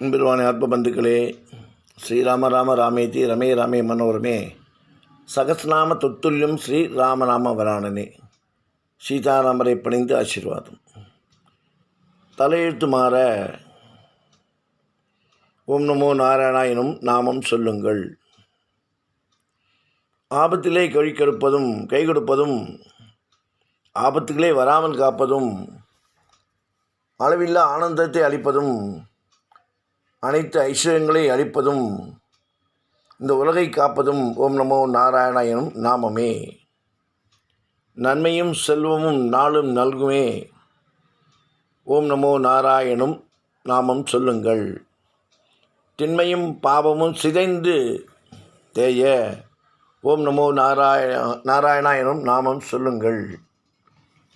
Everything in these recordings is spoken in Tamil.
பெருவான ஆத்ம பந்துக்களே ஸ்ரீராம ராம ராமேதி ரமே ராமே மனோரமே சகஸ்நாம தொத்துல்யம் ஸ்ரீ ராமநாம வராணனே சீதாராமரை பணிந்து ஆசீர்வாதம். தலையெழுத்து மாற ஓம் நமோ நாராயணா எனும் நாமம் சொல்லுங்கள். ஆபத்திலே கழிக்கெடுப்பதும் கை கொடுப்பதும் ஆபத்துகளே வராமல் காப்பதும் அளவில்லா ஆனந்தத்தை அளிப்பதும் அனைத்து ஐஸ்வர்யங்களை அளிப்பதும் இந்த உலகை காப்பதும் ஓம் நமோ நாராயணா எனும் நாமமே. நன்மையும் செல்வமும் நாளும் நல்குமே. ஓம் நமோ நாராயணும் நாமம் சொல்லுங்கள். திண்மையும் பாவமும் சிதைந்து தேய ஓம் நமோ நாராயண நாராயணா எனும் நாமம் சொல்லுங்கள்.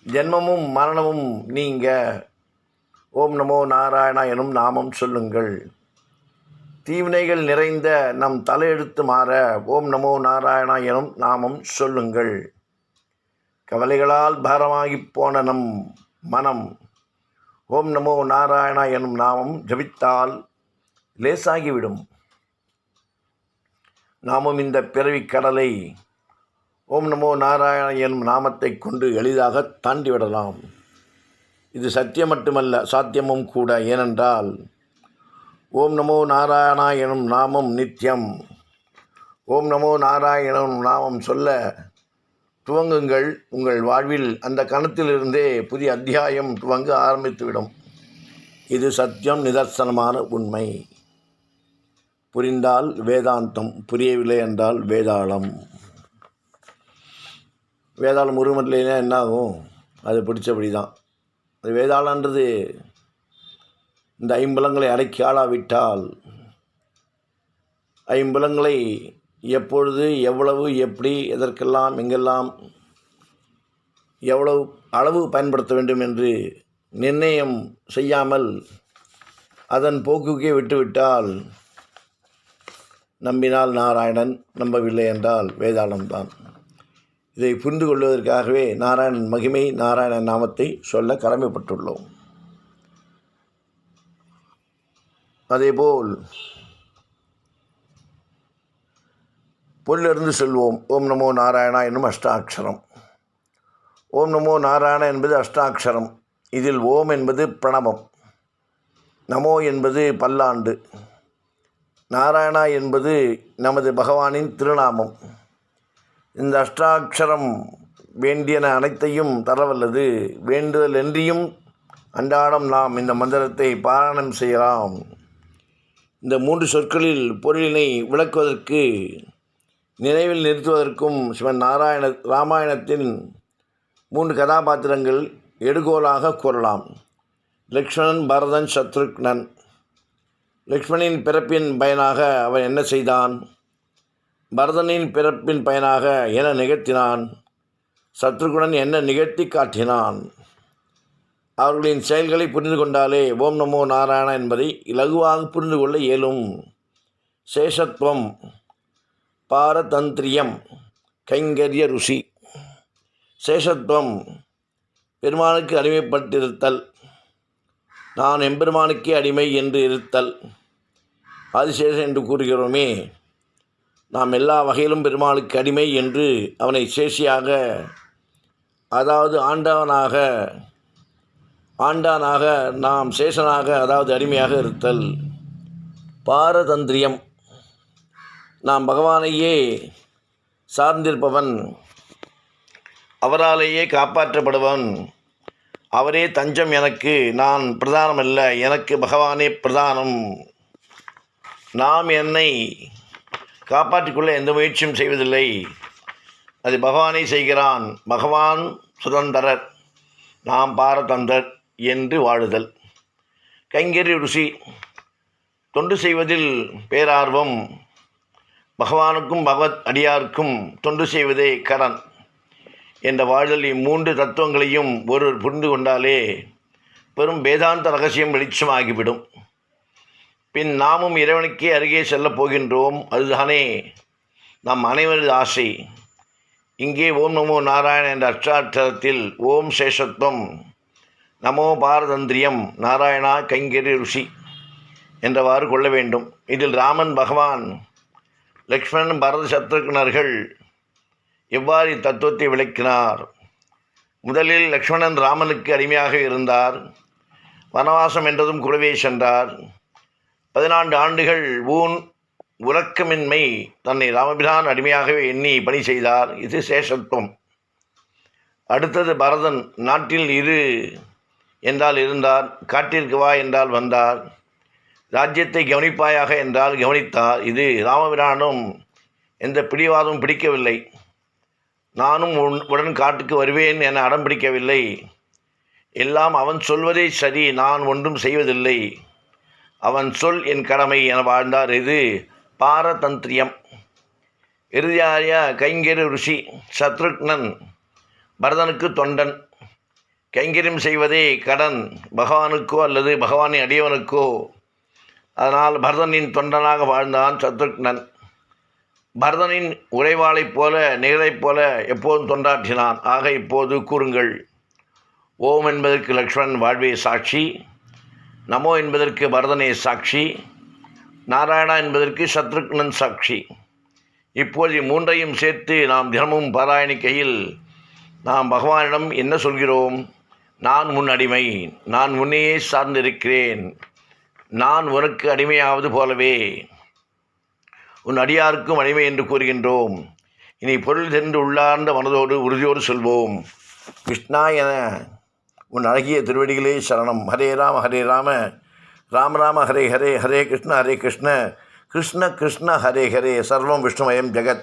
ஜென்மமும் மரணமும் நீங்க ஓம் நமோ நாராயணா எனும் நாமம் சொல்லுங்கள். தீவினைகள் நிறைந்த நம் தலையெடுத்து மாற ஓம் நமோ நாராயணா எனும் நாமம் சொல்லுங்கள். கவலைகளால் பாரமாகிப் போன நம் மனம் ஓம் நமோ நாராயணா எனும் நாமம் ஜபித்தால் லேசாகிவிடும். நாமும் இந்த பிறவிக் கடலை ஓம் நமோ நாராயண எனும் நாமத்தை கொண்டு எளிதாக தாண்டிவிடலாம். இது சத்தியம் மட்டுமல்ல சாத்தியமும் கூட. ஏனென்றால் ஓம் நமோ நாராயணா எனும் நாமம் நித்தியம் ஓம் நமோ நாராயணம் நாமம் சொல்ல துவங்குங்கள். உங்கள் வாழ்வில் அந்த கணத்திலிருந்தே புதிய அத்தியாயம் துவங்க ஆரம்பித்துவிடும். இது சத்தியம் நிதர்சனமான உண்மை. புரிந்தால் வேதாந்தம் புரியவில்லை என்றால் வேதாளம். வேதாளம் உருவமட்டிலேனா என்ன ஆகும் அது பிடிச்சபடி தான் அது வேதாளன்றது இந்த ஐம்பலங்களை அடக்கி ஆளாவிட்டால் ஐம்பலங்களை எப்பொழுது எவ்வளவு எப்படி எதற்கெல்லாம் எங்கெல்லாம் எவ்வளவு அளவு பயன்படுத்த வேண்டும் என்று நிர்ணயம் செய்யாமல் அதன் போக்குக்கே விட்டுவிட்டால் நம்பினால் நாராயணன் நம்பவில்லை என்றால் வேதாளம்தான். இதை புரிந்து கொள்வதற்காகவே நாராயணன் மகிமை நாராயணன் நாமத்தை சொல்ல கடமைப்பட்டுள்ளோம். அதேபோல் பொருளிலிருந்து செல்வோம். ஓம் நமோ நாராயணா என்னும் அஷ்டாட்சரம். ஓம் நமோ நாராயண என்பது அஷ்டாட்சரம். இதில் ஓம் என்பது பிரணவம். நமோ என்பது பல்லாண்டு. நாராயணா என்பது நமது பகவானின் திருநாமம். இந்த அஷ்டாட்சரம் வேண்டியன அனைத்தையும் தரவல்லது. வேண்டுதல் என்றியும் அன்றாடம் நாம் இந்த மந்திரத்தை பாராயணம் செய்யலாம். இந்த மூன்று சொற்களில் பொருளினை விளக்குவதற்கு நினைவில் நிறுத்துவதற்கும் சிவன் நாராயண ராமாயணத்தின் மூன்று கதாபாத்திரங்கள் எடுகோலாக கூறலாம். லக்ஷ்மணன் பரதன் சத்ருக்னன். லக்ஷ்மணின் பிறப்பின் பயனாக அவன் என்ன செய்தான்? பரதனின் பிறப்பின் பயனாக என்ன நிகழ்த்தினான்? சத்ருகுணன் என்ன நிகழ்த்தி காட்டினான்? அவர்களின் செயல்களை புரிந்து கொண்டாலே ஓம் நமோ நாராயணா என்பதை இலகுவாக புரிந்து கொள்ள இயலும். சேஷத்துவம் பாரதந்திரியம் கைங்கரிய ருஷி சேஷத்துவம் பெருமானுக்கு அடிமைப்பட்டிருத்தல் நான் எம்பெருமானுக்கே அடிமை என்று இருத்தல். ஆதிசேஷன் என்று கூறுகிறோமே நாம் எல்லா வகையிலும் பெருமாளுக்கு அடிமை என்று அவனை சேஷியாக அதாவது ஆண்டவனாக ஆண்டானாக நாம் சேஷனாக அதாவது அடிமையாக இருத்தல். பாரதந்திரியம். நாம் பகவானையே சார்ந்திருப்பவன். அவராலேயே காப்பாற்றப்படுவன் அவரே தஞ்சம் எனக்கு நான் பிரதானம் அல்ல எனக்கு பகவானே பிரதானம். நாம் என்னை காப்பாற்றிக்கொள்ள எந்த முயற்சியும் செய்வதில்லை. அது பகவானே செய்கிறான். பகவான் சுதந்திரர். நாம் பாரதந்தர். என்று வாழுதல். கைங்கரி ருசி. தொண்டு செய்வதில் பேரார்வம். பகவானுக்கும் பகவத் அடியாருக்கும் தொண்டு செய்வதே கடன் என்ற வாழ்தல் இம்மூன்று தத்துவங்களையும் ஒருவர் புரிந்து கொண்டாலே பெரும் வேதாந்த ரகசியம் வெளிச்சமாகிவிடும். பின் நாமும் இறைவனுக்கே அருகே செல்லப் போகின்றோம். அதுதானே நம் அனைவரது ஆசை. இங்கே ஓம் நமோ நாராயண என்ற அஷ்டாட்சரத்தில் ஓம் சேஷத்துவம் நமோ பாரதந்திரியம் நாராயணா கைங்கரி ருஷி என்றவாறு கொள்ள வேண்டும். இதில் ராமன் பகவான் லக்ஷ்மணன் பரத சத்ருக்னர்கள் எவ்வாறு இத்தத்துவத்தை விளக்கினார்? முதலில் லக்ஷ்மணன் ராமனுக்கு அடிமையாக இருந்தார். வனவாசம் என்றதும் குழுவே சென்றார். பதினான்கு ஆண்டுகள் ஊன் உறக்கமின்மை தன்னை ராமபிரான் அடிமையாகவே எண்ணி பணி செய்தார். இது சேஷத்துவம். அடுத்தது பரதன் நாட்டில் இரு என்றால் இருந்தார் காட்டிற்கு வா என்றால் வந்தார் ராஜ்யத்தை கவனிப்பாயாக என்றால் கவனித்தார் இது ராமபிரானும் எந்த பிடிவாதமும் பிடிக்கவில்லை. நானும் உன் உடன் காட்டுக்கு வருவேன் என அடம் பிடிக்கவில்லை. எல்லாம் அவன் சொல்வதே சரி நான் ஒன்றும் செய்வதில்லை. அவன் சொல் என் கடமை என வாழ்ந்தார். இது பாரதந்திரியம். இறுதியாரியா கைங்கரி ருஷி சத்ருக்னன் பரதனுக்கு தொண்டன். கைங்கரியம் செய்வதே கடன். பகவானுக்கோ அல்லது பகவானின் அடியவனுக்கோ. அதனால் பரதனின் தொண்டனாக வாழ்ந்தான் சத்ருக்னன். பரதனின் உறைவாளைப் போல நிகழைப் போல எப்போதும் தொண்டாற்றினான். ஆக இப்போது கூறுங்கள். ஓம் என்பதற்கு லக்ஷ்மணன் வாழ்வே சாட்சி. நமோ என்பதற்கு பரதனே சாட்சி. நாராயணா என்பதற்கு சத்ருக்னன் சாட்சி. இப்போது மூன்றையும் சேர்த்து நாம் தினமும் பாராயணிக்கையில் நாம் பகவானிடம் என்ன சொல்கிறோம்? நான் உன் அடிமை நான் உன்னையே சார்ந்திருக்கிறேன். நான் உனக்கு அடிமையாவது போலவே. உன் அடியாருக்கும் அடிமை என்று கூறுகின்றோம். இனி பொருள் சென்று உள்ளார்ந்த மனதோடு உறுதியோடு சொல்வோம். கிருஷ்ணா என உன் அழகிய திருவடிகளே சரணம். ஹரே ராம ஹரே ராம. ராம ராம ஹரே ஹரே ஹரே கிருஷ்ண ஹரே கிருஷ்ண. கிருஷ்ண கிருஷ்ண ஹரே ஹரே. சர்வம் விஷ்ணுமயம் ஜெகத்.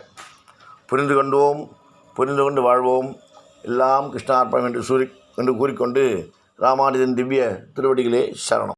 புரிந்து கொண்டோம் புரிந்து கொண்டு வாழ்வோம். எல்லாம் கிருஷ்ணார்ப்பணம் என்று சூரி என்று கூறிக்கொண்டு ராமானுஜன் திவ்ய திருவடிகளே சரணம்.